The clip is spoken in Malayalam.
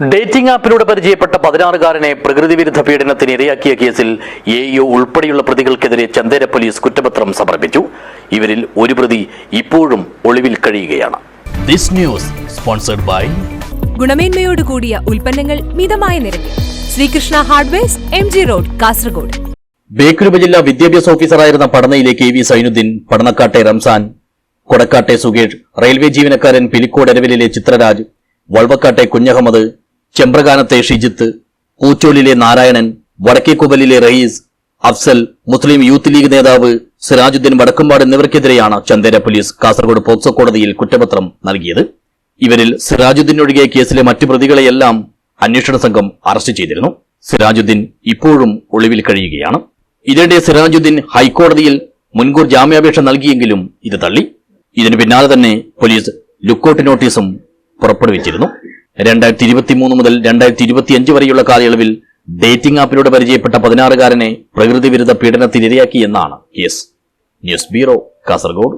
ഡേറ്റിംഗ് ആപ്പിലൂടെ പരിചയപ്പെട്ട പതിനാറുകാരനെ പ്രകൃതി വിരുദ്ധ പീഡനത്തിന് ഇരയാക്കിയ കേസിൽ എ യു ഉൾപ്പെടെയുള്ള പ്രതികൾക്കെതിരെ ചന്ദേര പോലീസ് കുറ്റപത്രം സമർപ്പിച്ചു. ഇവരിൽ ഒരു പ്രതി ഇപ്പോഴും ഒളിവിൽ കഴിയുകയാണ്. ദിസ് ന്യൂസ് സ്പോൺസർഡ് ബൈ ഗുണമേന്മയോട് കൂടിയ ഉൽപ്പന്നങ്ങൾ മിതമായ നിരക്കിൽ. Sreekrishna hardwares M G road Kasaragod. Bekal ഉപജില്ലാ വിദ്യാഭ്യാസ ഓഫീസറായിരുന്ന പഠനയിലെ കെ വി സൈനുദ്ദീൻ പടനക്കാട്ടെ റംസാൻ കൊടക്കാട്ടെ സുകേഷ് റെയിൽവേ ജീവനക്കാരൻ പിലിക്കോട് എരവിലെ ചിത്രരാജ് വൾവക്കാട്ടെ കുഞ്ഞഹമ്മദ് ചെമ്പ്രകാനത്തെ ഷിജിത്ത് ഊച്ചോലിലെ നാരായണൻ വടക്കേക്കുബലിലെ റയീസ് അഫ്സൽ മുസ്ലിം യൂത്ത് ലീഗ് നേതാവ് സിറാജുദ്ദീൻ വടക്കുംപാട് എന്നിവർക്കെതിരെയാണ് ചന്ദേര പോലീസ് കാസർഗോഡ് പോക്സോ കോടതിയിൽ കുറ്റപത്രം നൽകിയത്. ഇവരിൽ സിറാജുദ്ദീൻ ഒഴികെ കേസിലെ മറ്റു പ്രതികളെയെല്ലാം അന്വേഷണ സംഘം അറസ്റ്റ് ചെയ്തിരുന്നു. സിറാജുദ്ദീൻ ഇപ്പോഴും ഒളിവിൽ കഴിയുകയാണ്. ഇതിനിടെ സിറാജുദ്ദീൻ ഹൈക്കോടതിയിൽ മുൻകൂർ ജാമ്യാപേക്ഷ നൽകിയെങ്കിലും ഇത് തള്ളി. ഇതിനു പിന്നാലെ തന്നെ പോലീസ് ലുക്കൌട്ട് നോട്ടീസും പുറപ്പെടുവിച്ചിരുന്നു. രണ്ടായിരത്തി ഇരുപത്തി മൂന്ന് മുതൽ രണ്ടായിരത്തി ഇരുപത്തിയഞ്ച് വരെയുള്ള കാലയളവിൽ ഡേറ്റിംഗ് ആപ്പിലൂടെ പരിചയപ്പെട്ട പതിനാറുകാരനെ പ്രകൃതി വിരുദ്ധ പീഡനത്തിനിരയാക്കി എന്നാണ് കേസ് ന്യൂസ് ബ്യൂറോ കാസർഗോഡ്.